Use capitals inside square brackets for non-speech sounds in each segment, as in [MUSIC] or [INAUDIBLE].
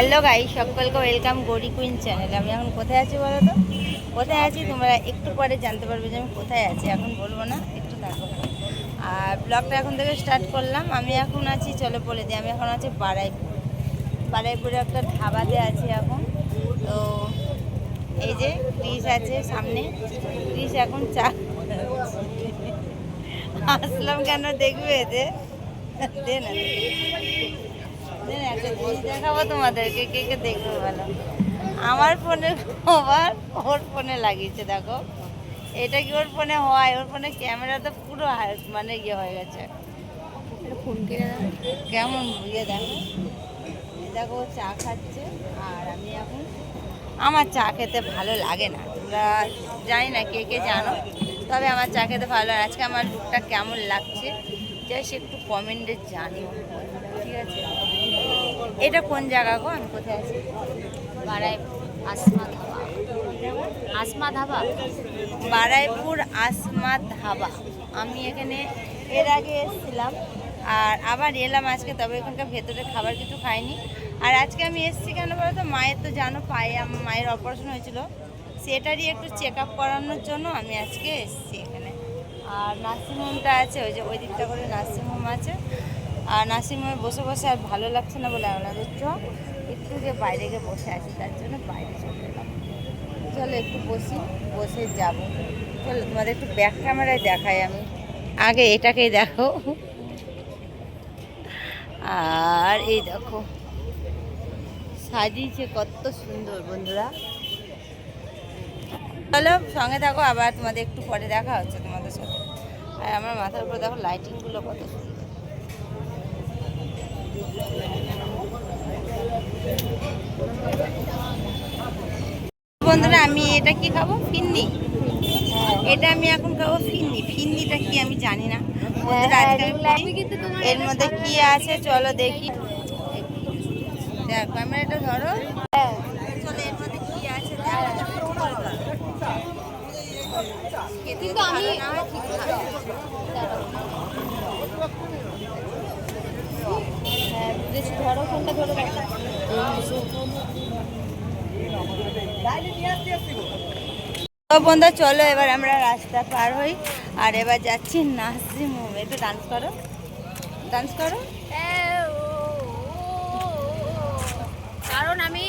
Hello guy সকলকে welcome Gauri queen channel আমি এখন কোথায় আছি বলো তো? কোথায় আছি? তোমরা একটু পরে জানতে পারবে যে আমি কোথায় আছি, এখন বলব না, একটু থাকো। আর ব্লগটা এখন থেকে স্টার্ট করলাম। আমি এখন আছি, চলো বলে দিই, আমি এখন আছি বারাইপুর। বারাইপুরে একটা ধাবাতে আছি এখন। তো এই যে ক্রিস আছে সামনে ক্রিস এখন চা [LAUGHS] আসলাম কেন দেখবে দে না। দে না, একটা জিনিস দেখাবো তোমাদেরকে কে কে দেখবে বলো? আমার ফোনের কভার ওর ফোনে লাগিয়েছে দেখো। এটা কি ওর ফোনে হয়? ওর ফোনে ক্যামেরা তো পুরো মানে ইয়ে হয়ে গেছে। ফোন কিনে কেমন? ইয়ে দেখো। দেখো চা খাচ্ছে আর আমি এখন আমার চা খেতে ভালো লাগে না। তোমরা জানি না কে কে জানো তবে আমার চা খেতে ভালো লাগে। আজকে আমার লুকটা কেমন লাগছে যাই সে একটু কমেন্টে জানিও। ঠিক আছে? এটা কোন জায়গা গো? আমি কোথায় আছি? বারাইপুর আসমা ধাবা আসমা ধাবা বারাইপুর আসমা ধাবা আমি এখানে এর আগে এসেছিলাম আর আবার এলাম আজকে, তবে এখানকার ভেতরে খাবার কিছু খাইনি। আর আজকে আমি এসেছি কেন বলো বলতো? মায়ের তো জানো, পায়ে আমার মায়ের অপারেশন হয়েছিল। সেটারই একটু চেক আপ করানোর জন্য আমি আজকে এসেছি এখানে। আর নার্সিংহোমটা আছে, ওই যে ওই দিকটা করে নার্সিংহোম আছে। আর নার্সিংহোমে বসে বসে আর ভালো লাগছে না বলে আপনাদের চ, একটু যে বাইরে গিয়ে বসে আছি, তার জন্য বাইরে চলে এলাম। চলো একটু বসি, বসে যাব। চলো তোমাদের একটু ব্যাক ক্যামেরায় দেখাই আমি। আগে এটাকেই দেখো। আর এই দেখো, সাজিয়েছে কত সুন্দর বন্ধুরা। চলো সঙ্গে থাকো, আবার তোমাদের একটু পরে দেখা হচ্ছে তোমাদের সাথে। আর আমার মাথার উপর দেখো লাইটিংগুলো কত সুন্দর। বন্ধুরা আমি এটা কি খাব? ফিন্নি? এটা আমি এখন খাব ফিন্নি। ফিন্নিটা কি আমি জানি না। আজকে আমি এর মধ্যে কি আছে? চলো দেখি। দেখ ক্যামেরাটা ধরো। চলো এর মধ্যে কি আছে? দেখো একটু করে ধরো। কিন্তু আমি হয় ঠিক খাবে। হ্যাঁ বুঝেছি বন্ধু চলো এবার আমরা রাস্তা পার হই। আর এবার যাচ্ছি হোম একটু ডান্স করো। ডান্স করো। কারণ আমি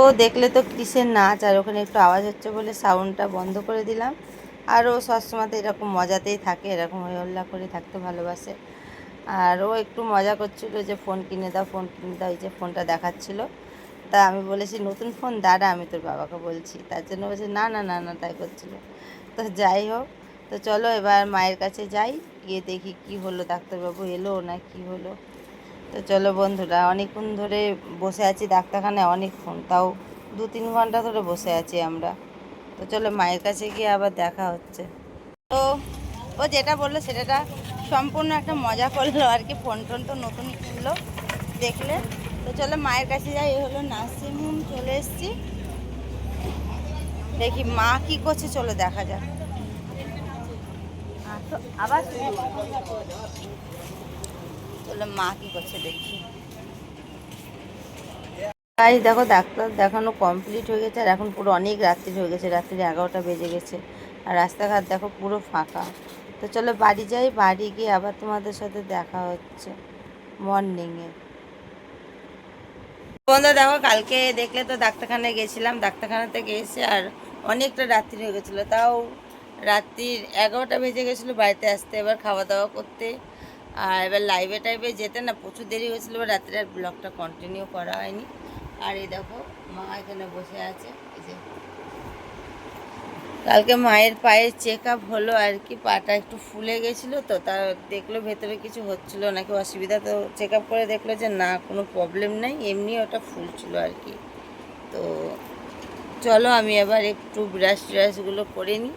ও দেখলে তো কিসের নাচ, আর ওখানে একটু আওয়াজ হচ্ছে বলে সাউন্ডটা বন্ধ করে দিলাম। আর ও সবসময় এরকম মজাতেই থাকে, এরকম হই হল্লা করে থাকতে ভালোবাসে। আর ও একটু মজা করছিল যে ফোন কিনে দাও, ফোন কিনে দাও, এই যে ফোনটা দেখাচ্ছিল। তা আমি বলেছি, নতুন ফোন, দাঁড়া, আমি তোর বাবাকে বলছি। তার জন্য বলছি, না না না না, তাই করছিল। তো যাই হোক, তো চলো এবার মায়ের কাছে যাই, গিয়ে দেখি কি হলো। ডাক্তারবাবু এলো না কি হলো? তো চলো বন্ধুরা, অনেকক্ষণ ধরে বসে আছি, ডাক্তারখানায় অনেকক্ষণ তাও দু তিন ঘণ্টা ধরে বসে আছি আমরা। তো চলো মায়ের কাছে গিয়ে আবার দেখা হচ্ছে। তো ও যেটা বলল সেটা সম্পূর্ণ একটা মজা করল আর কি, ফোন টোন তো নতুনই কিনলো, দেখলে। তো চলো মায়ের কাছে যাই এই হলো নার্সিংহোম, চলে এসেছি। দেখি মা কি করছে, চলো দেখা যাক। আবার চলো মা কি করছে, দেখি। তাই দেখো, ডাক্তার দেখানো কমপ্লিট হয়ে গেছে, আর এখন পুরো অনেক রাত্রি হয়ে গেছে, রাত্রি এগারোটা বেজে গেছে। আর রাস্তাঘাট দেখো পুরো ফাঁকা। তো চলো বাড়ি যাই, বাড়ি গিয়ে আবার তোমাদের সাথে দেখা হচ্ছে মর্নিংয়ে বন্ধু, দেখো কালকে দেখলে তো ডাক্তারখানায় গেছিলাম ডাক্তারখানা থেকে এসে আর অনেকটা রাত্রি হয়ে গেছিল। তাও রাত্রির এগারোটা বেজে গেছিল বাড়িতে আসতে, এবার খাওয়া দাওয়া করতে। আর এবার লাইভে টাইভে যেতে না প্রচুর দেরি হয়েছিল রাত্রে আর ব্লগটা কন্টিনিউ করা হয়নি। আর এই দেখো মা এখানে বসে আছে। কালকে মায়ের পায়ে চেক আপ হলো আর কি, পাটা একটু ফুলে গেছিল তো, তা দেখল ভেতরে কিছু হচ্ছিল নাকি অসুবিধা তো চেক আপ করে দেখল যে না, কোনো প্রবলেম নেই, এমনি ওটা ফুলছিল আর কি। তো চলো আমি এবার একটু ব্রাশ ট্রাশগুলো করে নিই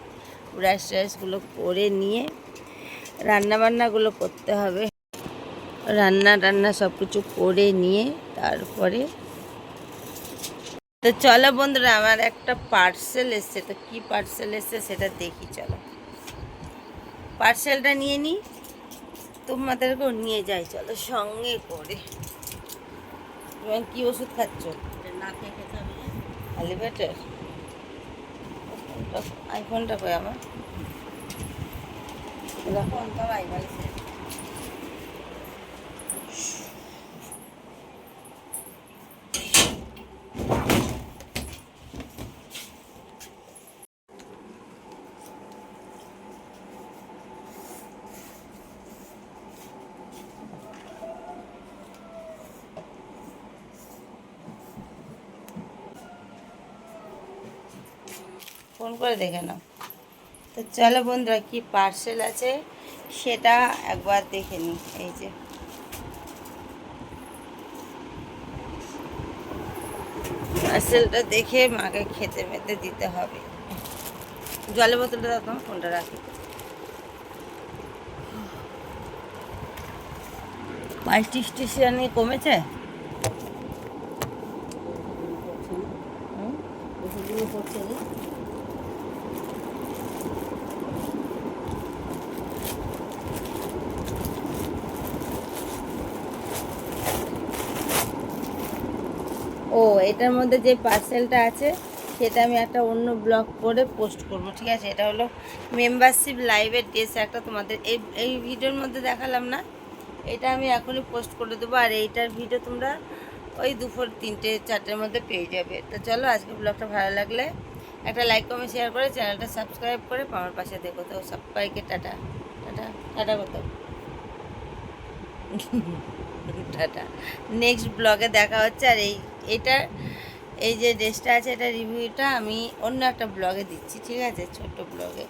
ব্রাশ ট্রাশগুলো করে নিয়ে রান্না বান্নাগুলো করতে হবে। রান্না টান্না সব কিছু করে নিয়ে তারপরে তো চলো বন্ধুরা আমার একটা পার্সেল এসছে। তো কি পার্সেল এসছে সেটা দেখি চলো। পার্সেলটা নিয়ে নিই তোমাদেরকেও নিয়ে যাই চলো সঙ্গে করে। তুমি কি ওষুধ খাচ্ছ? না খেয়ে খেতে হবে। আইফোনটা কই আমার? ফোন তো আইফোন করে দেখে নাও। তো চলো বন্ধুরা, কি পার্সেল আছে সেটা একবার দেখে নিই, এই যে। পার্সেলটা দেখে মাকে খেতে মেতে দিতে হবে। জলের বোতলটা দাও তোমার, ফোনটা রাখি। মাল্টি স্টেশনে কমেছে? পড়ছে ও, এটার মধ্যে যে পার্সেলটা আছে, সেটা আমি একটা অন্য ব্লগ করে পোস্ট করব, ঠিক আছে? এটা হলো মেম্বারশিপ লাইভের ড্রেস একটা তোমাদের, এই এই ভিডিওর মধ্যে দেখালাম না? এটা আমি এখনই পোস্ট করে দেবো, আর এইটার ভিডিও তোমরা ওই দুপুর তিনটে, চারটের মধ্যে পেয়ে যাবে। তো চলো, আজকে ব্লগটা ভালো লাগলে একটা লাইক কমেন্ট শেয়ার করে চ্যানেলটা সাবস্ক্রাইব করে আমার পাশে দেখো। তো সবাইকে টাটা টাটা টাটা কত টাটা। নেক্সট ব্লগে দেখা হচ্ছে। আর এই এটা এই যে ড্রেসটা আছে, এটা রিভিউটা আমি অন্য একটা ব্লগে দিচ্ছি, ঠিক আছে? ছোট্ট ব্লগে